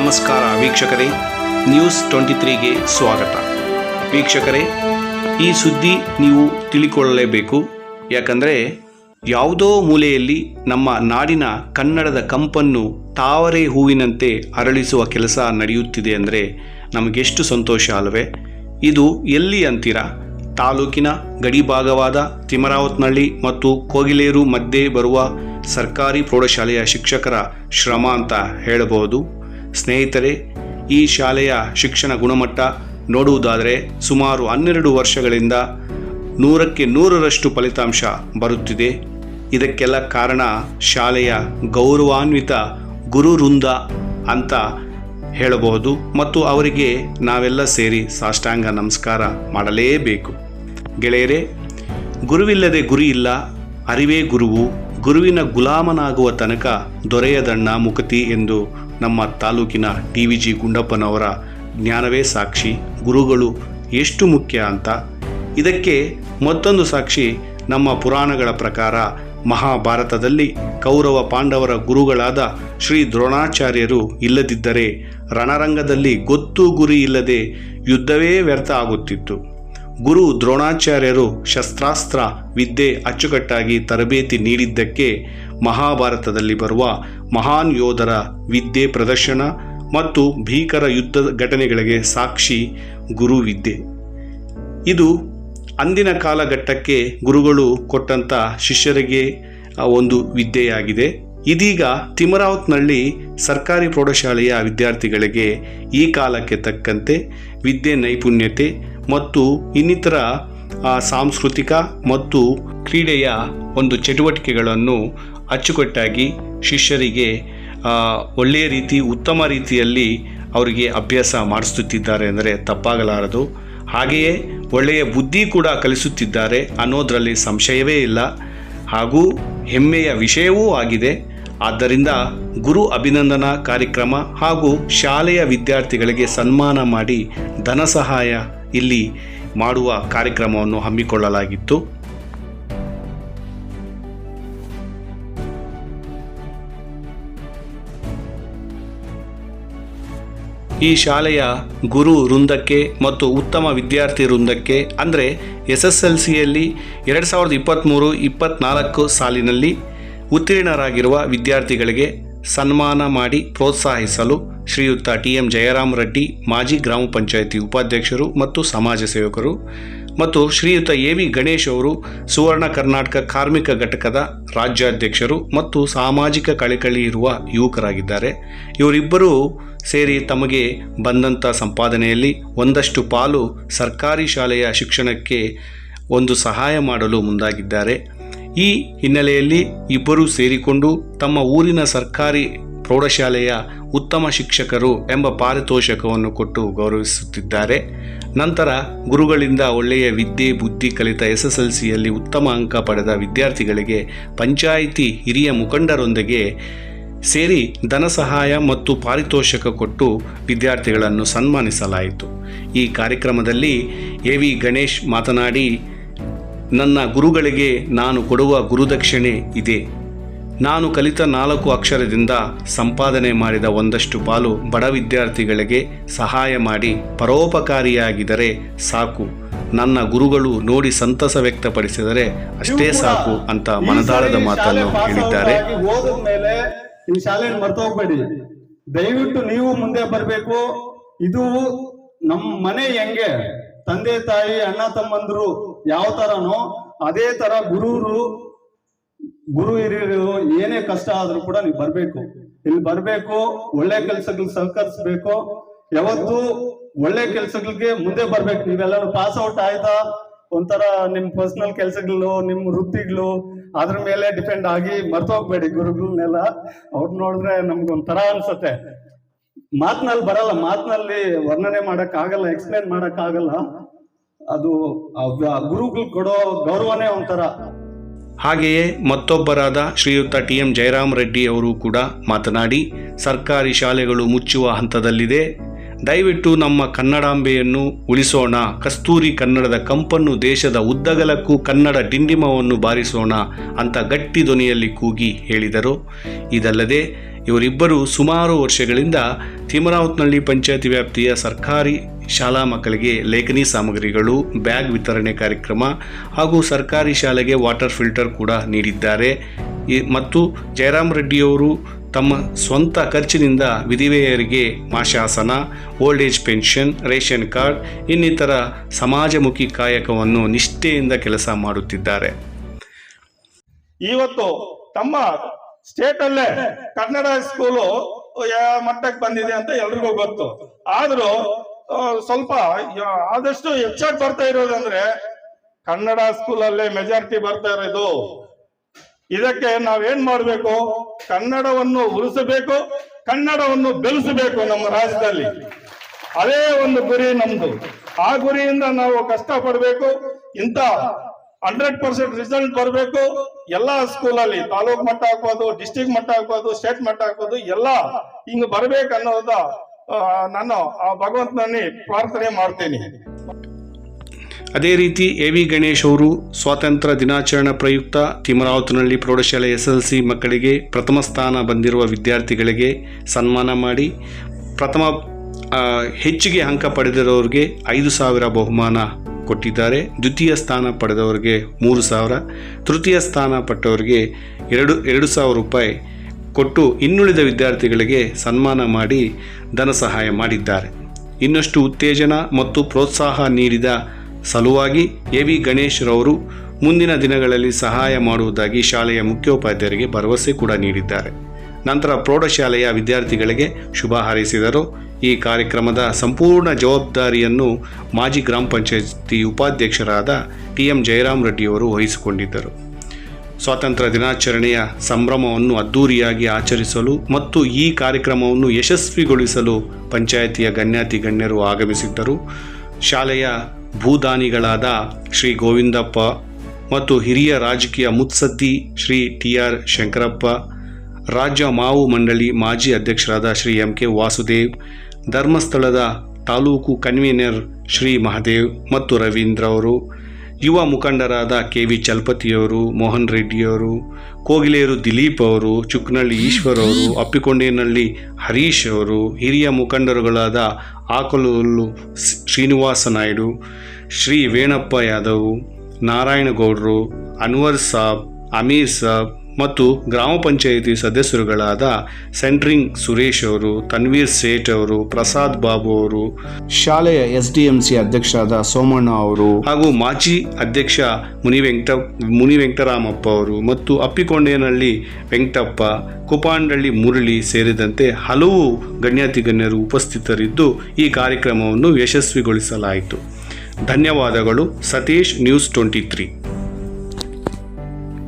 ನಮಸ್ಕಾರ ವೀಕ್ಷಕರೇ news twenty ತ್ರೀಗೆ ಸ್ವಾಗತ. ವೀಕ್ಷಕರೇ, ಈ ಸುದ್ದಿ ನೀವು ತಿಳಿಕೊಳ್ಳಲೇಬೇಕು. ಯಾಕಂದರೆ, ಯಾವುದೋ ಮೂಲೆಯಲ್ಲಿ ನಮ್ಮ ನಾಡಿನ ಕನ್ನಡದ ಕಂಪನ್ನು ತಾವರೆ ಹೂವಿನಂತೆ ಅರಳಿಸುವ ಕೆಲಸ ನಡೆಯುತ್ತಿದೆ ಅಂದರೆ ನಮಗೆಷ್ಟು ಸಂತೋಷ ಅಲ್ವೇ? ಇದು ಎಲ್ಲಿ ಅಂತೀರಾ? ತಾಲೂಕಿನ ಗಡಿಭಾಗವಾದ ತಿಮರಾವತ್ನಹಳ್ಳಿ ಮತ್ತು ಕೋಗಿಲೇರು ಮಧ್ಯೆ ಬರುವ ಸರ್ಕಾರಿ ಪ್ರೌಢಶಾಲೆಯ ಶಿಕ್ಷಕರ ಶ್ರಮ ಅಂತ ಹೇಳಬಹುದು. ಸ್ನೇಹಿತರೆ, ಈ ಶಾಲೆಯ ಶಿಕ್ಷಣ ಗುಣಮಟ್ಟ ನೋಡುವುದಾದರೆ ಸುಮಾರು ಹನ್ನೆರಡು ವರ್ಷಗಳಿಂದ ನೂರಕ್ಕೆ ನೂರರಷ್ಟು ಫಲಿತಾಂಶ ಬರುತ್ತಿದೆ. ಇದಕ್ಕೆಲ್ಲ ಕಾರಣ ಶಾಲೆಯ ಗೌರವಾನ್ವಿತ ಗುರು ವೃಂದ ಅಂತ ಹೇಳಬಹುದು ಮತ್ತು ಅವರಿಗೆ ನಾವೆಲ್ಲ ಸೇರಿ ಸಾಷ್ಟಾಂಗ ನಮಸ್ಕಾರ ಮಾಡಲೇಬೇಕು. ಗೆಳೆಯರೇ, ಗುರುವಿಲ್ಲದೆ ಗುರಿ ಇಲ್ಲ, ಅರಿವೇ ಗುರುವು. ಗುರುವಿನ ಗುಲಾಮನಾಗುವ ತನಕ ದೊರೆಯದಣ್ಣ ಮುಕತಿ ಎಂದು ನಮ್ಮ ತಾಲೂಕಿನ ಟಿ ವಿ ಜಿ ಗುಂಡಪ್ಪನವರ ಜ್ಞಾನವೇ ಸಾಕ್ಷಿ, ಗುರುಗಳು ಎಷ್ಟು ಮುಖ್ಯ ಅಂತ. ಇದಕ್ಕೆ ಮತ್ತೊಂದು ಸಾಕ್ಷಿ ನಮ್ಮ ಪುರಾಣಗಳ ಪ್ರಕಾರ ಮಹಾಭಾರತದಲ್ಲಿ ಕೌರವ ಪಾಂಡವರ ಗುರುಗಳಾದ ಶ್ರೀ ದ್ರೋಣಾಚಾರ್ಯರು ಇಲ್ಲದಿದ್ದರೆ ರಣರಂಗದಲ್ಲಿ ಗೊತ್ತು ಗುರಿ ಇಲ್ಲದೆ ಯುದ್ಧವೇ ವ್ಯರ್ಥ ಆಗುತ್ತಿತ್ತು. ಗುರು ದ್ರೋಣಾಚಾರ್ಯರು ಶಸ್ತ್ರಾಸ್ತ್ರ ವಿದ್ಯೆ ಅಚ್ಚುಕಟ್ಟಾಗಿ ತರಬೇತಿ ನೀಡಿದ್ದಕ್ಕೆ ಮಹಾಭಾರತದಲ್ಲಿ ಬರುವ ಮಹಾನ್ ಯೋಧರ ವಿದ್ಯೆ ಪ್ರದರ್ಶನ ಮತ್ತು ಭೀಕರ ಯುದ್ಧ ಘಟನೆಗಳಿಗೆ ಸಾಕ್ಷಿ ಗುರು ವಿದ್ಯೆ. ಇದು ಅಂದಿನ ಕಾಲಘಟ್ಟಕ್ಕೆ ಗುರುಗಳು ಕೊಟ್ಟಂಥ ಶಿಷ್ಯರಿಗೆ ಒಂದು ವಿದ್ಯೆಯಾಗಿದೆ. ಇದೀಗ ತಿಮರಾವತ್ನಲ್ಲಿ ಸರ್ಕಾರಿ ಪ್ರೌಢಶಾಲೆಯ ವಿದ್ಯಾರ್ಥಿಗಳಿಗೆ ಈ ಕಾಲಕ್ಕೆ ತಕ್ಕಂತೆ ವಿದ್ಯೆ ನೈಪುಣ್ಯತೆ ಮತ್ತು ಇನ್ನಿತರ ಸಾಂಸ್ಕೃತಿಕ ಮತ್ತು ಕ್ರೀಡೆಯ ಒಂದು ಚಟುವಟಿಕೆಗಳನ್ನು ಅಚ್ಚುಕಟ್ಟಾಗಿ ಶಿಷ್ಯರಿಗೆ ಒಳ್ಳೆಯ ರೀತಿ, ಉತ್ತಮ ರೀತಿಯಲ್ಲಿ ಅವರಿಗೆ ಅಭ್ಯಾಸ ಮಾಡಿಸುತ್ತಿದ್ದಾರೆ ಅಂದರೆ ತಪ್ಪಾಗಲಾರದು. ಹಾಗೆಯೇ ಒಳ್ಳೆಯ ಬುದ್ಧಿ ಕೂಡ ಕಲಿಸುತ್ತಿದ್ದಾರೆ ಅನ್ನೋದರಲ್ಲಿ ಸಂಶಯವೇ ಇಲ್ಲ. ಹಾಗೂ ಹೆಮ್ಮೆಯ ವಿಷಯವೂ ಆಗಿದೆ. ಆದ್ದರಿಂದ ಗುರು ಅಭಿನಂದನಾ ಕಾರ್ಯಕ್ರಮ ಹಾಗೂ ಶಾಲೆಯ ವಿದ್ಯಾರ್ಥಿಗಳಿಗೆ ಸನ್ಮಾನ ಮಾಡಿ ಧನ ಸಹಾಯ ಇಲ್ಲಿ ಮಾಡುವ ಕಾರ್ಯಕ್ರಮವನ್ನು ಹಮ್ಮಿಕೊಳ್ಳಲಾಗಿತ್ತು. ಈ ಶಾಲೆಯ ಗುರು ವೃಂದಕ್ಕೆ ಮತ್ತು ಉತ್ತಮ ವಿದ್ಯಾರ್ಥಿ ವೃಂದಕ್ಕೆ, ಅಂದರೆ ಎಸ್ ಎಸ್ ಎಲ್ ಸಿಯಲ್ಲಿ ಎರಡು ಸಾವಿರದ ಇಪ್ಪತ್ತ್ಮೂರು ಇಪ್ಪತ್ತ್ನಾಲ್ಕು ಸಾಲಿನಲ್ಲಿ ಉತ್ತೀರ್ಣರಾಗಿರುವ ವಿದ್ಯಾರ್ಥಿಗಳಿಗೆ ಸನ್ಮಾನ ಮಾಡಿ ಪ್ರೋತ್ಸಾಹಿಸಲು ಶ್ರೀಯುತ ಟಿ ಎಂ ಜಯರಾಮ್ ರೆಡ್ಡಿ, ಮಾಜಿ ಗ್ರಾಮ ಪಂಚಾಯಿತಿ ಉಪಾಧ್ಯಕ್ಷರು ಮತ್ತು ಸಮಾಜ ಸೇವಕರು ಮತ್ತು ಶ್ರೀಯುತ ಎ ವಿ ಗಣೇಶ್ ಅವರು ಸುವರ್ಣ ಕರ್ನಾಟಕ ಕಾರ್ಮಿಕ ಘಟಕದ ರಾಜ್ಯಾಧ್ಯಕ್ಷರು ಮತ್ತು ಸಾಮಾಜಿಕ ಕಳಕಳಿ ಇರುವ ಯುವಕರಾಗಿದ್ದಾರೆ. ಇವರಿಬ್ಬರೂ ಸೇರಿ ತಮಗೆ ಬಂದಂಥ ಸಂಪಾದನೆಯಲ್ಲಿ ಒಂದಷ್ಟು ಪಾಲು ಸರ್ಕಾರಿ ಶಾಲೆಯ ಶಿಕ್ಷಣಕ್ಕೆ ಒಂದು ಸಹಾಯ ಮಾಡಲು ಮುಂದಾಗಿದ್ದಾರೆ. ಈ ಹಿನ್ನೆಲೆಯಲ್ಲಿ ಇಬ್ಬರೂ ಸೇರಿಕೊಂಡು ತಮ್ಮ ಊರಿನ ಸರ್ಕಾರಿ ಪ್ರೌಢಶಾಲೆಯ ಉತ್ತಮ ಶಿಕ್ಷಕರು ಎಂಬ ಪಾರಿತೋಷಕವನ್ನು ಕೊಟ್ಟು ಗೌರವಿಸುತ್ತಿದ್ದಾರೆ. ನಂತರ ಗುರುಗಳಿಂದ ಒಳ್ಳೆಯ ವಿದ್ಯೆ, ಬುದ್ಧಿ ಕಲಿತ ಎಸ್ ಎಸ್ ಎಲ್ ಸಿಯಲ್ಲಿ ಉತ್ತಮ ಅಂಕ ಪಡೆದ ವಿದ್ಯಾರ್ಥಿಗಳಿಗೆ ಪಂಚಾಯಿತಿ ಹಿರಿಯ ಮುಖಂಡರೊಂದಿಗೆ ಸೇರಿ ಧನ ಸಹಾಯ ಮತ್ತು ಪಾರಿತೋಷಕ ಕೊಟ್ಟು ವಿದ್ಯಾರ್ಥಿಗಳನ್ನು ಸನ್ಮಾನಿಸಲಾಯಿತು. ಈ ಕಾರ್ಯಕ್ರಮದಲ್ಲಿ ಎ ವಿ ಗಣೇಶ್ ಮಾತನಾಡಿ ನನ್ನ ಗುರುಗಳಿಗೆ ನಾನು ಕೊಡುವ ಗುರುದಕ್ಷಿಣೆ ಇದೆ. ನಾನು ಕಲಿತ ನಾಲ್ಕು ಅಕ್ಷರದಿಂದ ಸಂಪಾದನೆ ಮಾಡಿದ ಒಂದಷ್ಟು ಪಾಲು ಬಡ ವಿದ್ಯಾರ್ಥಿಗಳಿಗೆ ಸಹಾಯ ಮಾಡಿ ಪರೋಪಕಾರಿಯಾಗಿದರೆ ಸಾಕು. ನನ್ನ ಗುರುಗಳು ನೋಡಿ ಸಂತಸ ವ್ಯಕ್ತಪಡಿಸಿದರೆ ಅಷ್ಟೇ ಸಾಕು ಅಂತ ಮನದಾಳದ ಮಾತನ್ನು ಹೇಳಿದ್ದಾರೆ. ಈ ಶಾಲೆಯನ್ನು ಮರ್ತೋಗ್ಬೇಡಿ ದಯವಿಟ್ಟು ನೀವು ಮುಂದೆ ಬರಬೇಕು. ಇದು ನಮ್ಮ ಮನೆ ಹೆಂಗೆ? ತಂದೆ ತಾಯಿ, ಅಣ್ಣ ತಮ್ಮಂದ್ರು ಯಾವ ತರನೋ ಅದೇ ತರ ಗುರುರು, ಗುರು ಹಿರಿಯರು ಏನೇ ಕಷ್ಟ ಆದ್ರೂ ಕೂಡ ನೀವು ಬರ್ಬೇಕು. ಇಲ್ಲಿ ಬರ್ಬೇಕು, ಒಳ್ಳೆ ಕೆಲ್ಸಗಳು ಸಹಕರಿಸ್ಬೇಕು. ಯಾವತ್ತು ಒಳ್ಳೆ ಕೆಲ್ಸಗಳಿಗೆ ಮುಂದೆ ಬರ್ಬೇಕು. ನೀವೆಲ್ಲರೂ ಪಾಸ್ ಔಟ್ ಆಯ್ತಾ? ಒಂಥರ ನಿಮ್ ಪರ್ಸನಲ್ ಕೆಲ್ಸಗಳು, ನಿಮ್ ವೃತ್ತಿಗಳು, ಅದ್ರ ಮೇಲೆ ಡಿಪೆಂಡ್ ಆಗಿ ಮರ್ತೋಗ್ಬೇಡಿ ಗುರುಗಳನ್ನೆಲ್ಲ. ಅವ್ರು ನೋಡಿದ್ರೆ ನಮ್ಗೊಂಥರ ಅನ್ಸತ್ತೆ. ಮಾತ್ನಲ್ಲಿ ಬರಲ್ಲ, ಮಾತಿನಲ್ಲಿ ವರ್ಣನೆ ಮಾಡಕ್ ಆಗಲ್ಲ ಎಕ್ಸ್ಪ್ಲೇನ್ ಮಾಡಕ್ ಆಗಲ್ಲ ಅದು ಗುರುಗಳು ಕೊಡೋ ಗೌರವನೇ ಒಂಥರ. ಹಾಗೆಯೇ ಮತ್ತೊಬ್ಬರಾದ ಶ್ರೀಯುತ ಟಿ ಎಂ ಜಯರಾಮ್ ರೆಡ್ಡಿ ಅವರು ಕೂಡ ಮಾತನಾಡಿ, ಸರ್ಕಾರಿ ಶಾಲೆಗಳು ಮುಚ್ಚುವ ಹಂತದಲ್ಲಿದೆ. ದಯವಿಟ್ಟು ನಮ್ಮ ಕನ್ನಡಾಂಬೆಯನ್ನು ಉಳಿಸೋಣ. ಕಸ್ತೂರಿ ಕನ್ನಡದ ಕಂಪನ್ನು ದೇಶದ ಉದ್ದಗಲಕ್ಕೂ ಕನ್ನಡ ಡಿಂಡಿಮವನ್ನು ಬಾರಿಸೋಣ ಅಂತ ಗಟ್ಟಿ ಧ್ವನಿಯಲ್ಲಿ ಕೂಗಿ ಹೇಳಿದರು. ಇದಲ್ಲದೆ ಇವರಿಬ್ಬರು ಸುಮಾರು ವರ್ಷಗಳಿಂದ ತಿಮರಾವತ್ನಹಳ್ಳಿ ಪಂಚಾಯತಿ ವ್ಯಾಪ್ತಿಯ ಸರ್ಕಾರಿ ಶಾಲಾ ಮಕ್ಕಳಿಗೆ ಲೇಖನಿ ಸಾಮಗ್ರಿಗಳು, ಬ್ಯಾಗ್ ವಿತರಣೆ ಕಾರ್ಯಕ್ರಮ ಹಾಗೂ ಸರ್ಕಾರಿ ಶಾಲೆಗೆ ವಾಟರ್ ಫಿಲ್ಟರ್ ಕೂಡ ನೀಡಿದ್ದಾರೆ. ಮತ್ತು ಜಯರಾಮ್ ರೆಡ್ಡಿಯವರು ತಮ್ಮ ಸ್ವಂತ ಖರ್ಚಿನಿಂದ ವಿಧಿವೆಯರಿಗೆ ಮಾಶಾಸನ old age pension ration card, ಇನ್ನಿತರ ಸಮಾಜಮುಖಿ ಕಾಯಕವನ್ನು ನಿಷ್ಠೆಯಿಂದ ಕೆಲಸ ಮಾಡುತ್ತಿದ್ದಾರೆ. ಇವತ್ತು ತಮ್ಮ ಸ್ಟೇಟ್ ಅಲ್ಲೇ ಕನ್ನಡ ಸ್ಕೂಲು ಮಟ್ಟಕ್ಕೆ ಬಂದಿದೆ ಅಂತ ಎಲ್ರಿಗೂ ಗೊತ್ತು. ಆದ್ರೂ ಸ್ವಲ್ಪ ಆದಷ್ಟು ಹೆಚ್ಚಾಗಿ ಬರ್ತಾ ಇರೋದಂದ್ರೆ ಕನ್ನಡ ಸ್ಕೂಲಲ್ಲೇ ಮೆಜಾರಿಟಿ ಬರ್ತಾ ಇರೋದು. ಇದಕ್ಕೆ ನಾವೇನ್ ಮಾಡಬೇಕು? ಕನ್ನಡವನ್ನು ಉಳಿಸಬೇಕು ಕನ್ನಡವನ್ನು ಬೆಳೆಸಬೇಕು ನಮ್ಮ ರಾಜ್ಯದಲ್ಲಿ. ಅದೇ ಒಂದು ಗುರಿ ನಮ್ದು. ಆ ಗುರಿಯಿಂದ ನಾವು ಕಷ್ಟ ಪಡ್ಬೇಕು ಇಂತ ಹಂಡ್ರೆಡ್ ಪರ್ಸೆಂಟ್ ರಿಸಲ್ಟ್ ಬರಬೇಕು. ಎಲ್ಲಾ ಸ್ಕೂಲಲ್ಲಿ ತಾಲೂಕ್ ಮಟ್ಟ ಹಾಕ್ಬೋದು ಡಿಸ್ಟಿಕ್ ಮಟ್ಟ ಹಾಕ್ಬೋದು ಸ್ಟೇಟ್ ಮಟ್ಟ ಹಾಕ್ಬೋದು ಎಲ್ಲ ಹಿಂಗ್ ಬರ್ಬೇಕು ಅನ್ನೋದ ನಾನು ಆ ಭಗವಂತನಲ್ಲಿ ಪ್ರಾರ್ಥನೆ ಮಾಡ್ತೀನಿ. ಅದೇ ರೀತಿ ಎ ವಿ ಗಣೇಶ್ ಅವರು ಸ್ವಾತಂತ್ರ್ಯ ದಿನಾಚರಣೆ ಪ್ರಯುಕ್ತ ತಿಮರಾವತಿನಲ್ಲಿ ಪ್ರೌಢಶಾಲೆ ಎಸ್ ಎಲ್ ಸಿ ಮಕ್ಕಳಿಗೆ ಪ್ರಥಮ ಸ್ಥಾನ ಬಂದಿರುವ ವಿದ್ಯಾರ್ಥಿಗಳಿಗೆ ಸನ್ಮಾನ ಮಾಡಿ ಪ್ರಥಮ ಹೆಚ್ಚಿಗೆ ಅಂಕ ಪಡೆದಿರೋರಿಗೆ ಐದು ಸಾವಿರ ಬಹುಮಾನ ಕೊಟ್ಟಿದ್ದಾರೆ. ದ್ವಿತೀಯ ಸ್ಥಾನ ಪಡೆದವರಿಗೆ ಮೂರು ಸಾವಿರ. ತೃತೀಯ ಸ್ಥಾನ ಪಟ್ಟವರಿಗೆ ಎರಡು ಎರಡು ಸಾವಿರ ರೂಪಾಯಿ ಕೊಟ್ಟು ಇನ್ನುಳಿದ ವಿದ್ಯಾರ್ಥಿಗಳಿಗೆ ಸನ್ಮಾನ ಮಾಡಿ ಧನ ಸಹಾಯ ಮಾಡಿದ್ದಾರೆ. ಇನ್ನಷ್ಟು ಉತ್ತೇಜನ ಮತ್ತು ಪ್ರೋತ್ಸಾಹ ನೀಡಿದ ಸಲುವಾಗಿ ಎ ವಿ ಗಣೇಶ್ ರವರು ಮುಂದಿನ ದಿನಗಳಲ್ಲಿ ಸಹಾಯ ಮಾಡುವುದಾಗಿ ಶಾಲೆಯ ಮುಖ್ಯೋಪಾಧ್ಯಾಯರಿಗೆ ಭರವಸೆ ಕೂಡ ನೀಡಿದ್ದಾರೆ. ನಂತರ ಪ್ರೌಢಶಾಲೆಯ ವಿದ್ಯಾರ್ಥಿಗಳಿಗೆ ಶುಭ ಹಾರೈಸಿದರು. ಈ ಕಾರ್ಯಕ್ರಮದ ಸಂಪೂರ್ಣ ಜವಾಬ್ದಾರಿಯನ್ನು ಮಾಜಿ ಗ್ರಾಮ ಪಂಚಾಯತಿ ಉಪಾಧ್ಯಕ್ಷರಾದ ಟಿ ಎಂ ಜಯರಾಮ್ ರೆಡ್ಡಿಯವರು ವಹಿಸಿಕೊಂಡಿದ್ದರು. ಸ್ವಾತಂತ್ರ್ಯ ದಿನಾಚರಣೆಯ ಸಂಭ್ರಮವನ್ನು ಅದ್ದೂರಿಯಾಗಿ ಆಚರಿಸಲು ಮತ್ತು ಈ ಕಾರ್ಯಕ್ರಮವನ್ನು ಯಶಸ್ವಿಗೊಳಿಸಲು ಪಂಚಾಯಿತಿಯ ಗಣ್ಯಾತಿ ಗಣ್ಯರು ಆಗಮಿಸಿದ್ದರು. ಶಾಲೆಯ ಭೂದಾನಿಗಳಾದ ಶ್ರೀ ಗೋವಿಂದಪ್ಪ ಮತ್ತು ಹಿರಿಯ ರಾಜಕೀಯ ಮುತ್ಸದ್ದಿ ಶ್ರೀ ಟಿ ಆರ್ ಶಂಕರಪ್ಪ, ರಾಜ್ಯ ಮಾವು ಮಂಡಳಿ ಮಾಜಿ ಅಧ್ಯಕ್ಷರಾದ ಶ್ರೀ ಎಂ ಕೆ ವಾಸುದೇವ್, ಧರ್ಮಸ್ಥಳದ ತಾಲೂಕು ಕನ್ವೀನರ್ ಶ್ರೀ ಮಹದೇವ್ ಮತ್ತು ರವೀಂದ್ರ ಅವರು ಯುವ ಮುಖಂಡರಾದ ಕೆ ವಿ ಚಲಪತಿಯವರು, ಮೋಹನ್ ರೆಡ್ಡಿಯವರು ಕೋಗಿಲೆಯರು ದಿಲೀಪ್ ಅವರು, ಚುಕ್ನಳ್ಳಿ ಈಶ್ವರ್ ಅವರು, ಅಪ್ಪಿಕೊಂಡೇನಹಳ್ಳಿ ಹರೀಶ್ ಅವರು, ಹಿರಿಯ ಮುಖಂಡರುಗಳಾದ ಆಕಲೂರು ಶ್ರೀನಿವಾಸ ನಾಯ್ಡು, ಶ್ರೀ ವೇಣಪ್ಪ ಯಾದವ್, ನಾರಾಯಣಗೌಡರು, ಅನ್ವರ್ ಸಾಬ್, ಅಮೀರ್ ಸಾಬ್ ಮತ್ತು ಗ್ರಾಮ ಪಂಚಾಯಿತಿ ಸದಸ್ಯರುಗಳಾದ ಸೆಂಟ್ರಿಂಗ್ ಸುರೇಶ್ ಅವರು ತನ್ವೀರ್ ಸೇಠ್ ಅವರು ಪ್ರಸಾದ್ ಬಾಬು ಅವರು ಶಾಲೆಯ ಎಸ್ ಡಿ ಎಂ ಸಿ ಅಧ್ಯಕ್ಷರಾದ ಸೋಮಣ್ಣ ಅವರು ಹಾಗೂ ಮಾಜಿ ಅಧ್ಯಕ್ಷ ಮುನಿ ವೆಂಕಟ ಮುನಿ ವೆಂಕಟರಾಮಪ್ಪ ಅವರು ಮತ್ತು ಅಪ್ಪಿಕೊಂಡೇನಹಳ್ಳಿ ವೆಂಕಟಪ್ಪ ಕುಪಾಂಡಳ್ಳಿ ಮುರಳಿ ಸೇರಿದಂತೆ ಹಲವು ಗಣ್ಯಾತಿ ಗಣ್ಯರು ಉಪಸ್ಥಿತರಿದ್ದು ಈ ಕಾರ್ಯಕ್ರಮವನ್ನು ಯಶಸ್ವಿಗೊಳಿಸಲಾಯಿತು. ಧನ್ಯವಾದಗಳು. Satish news twenty three.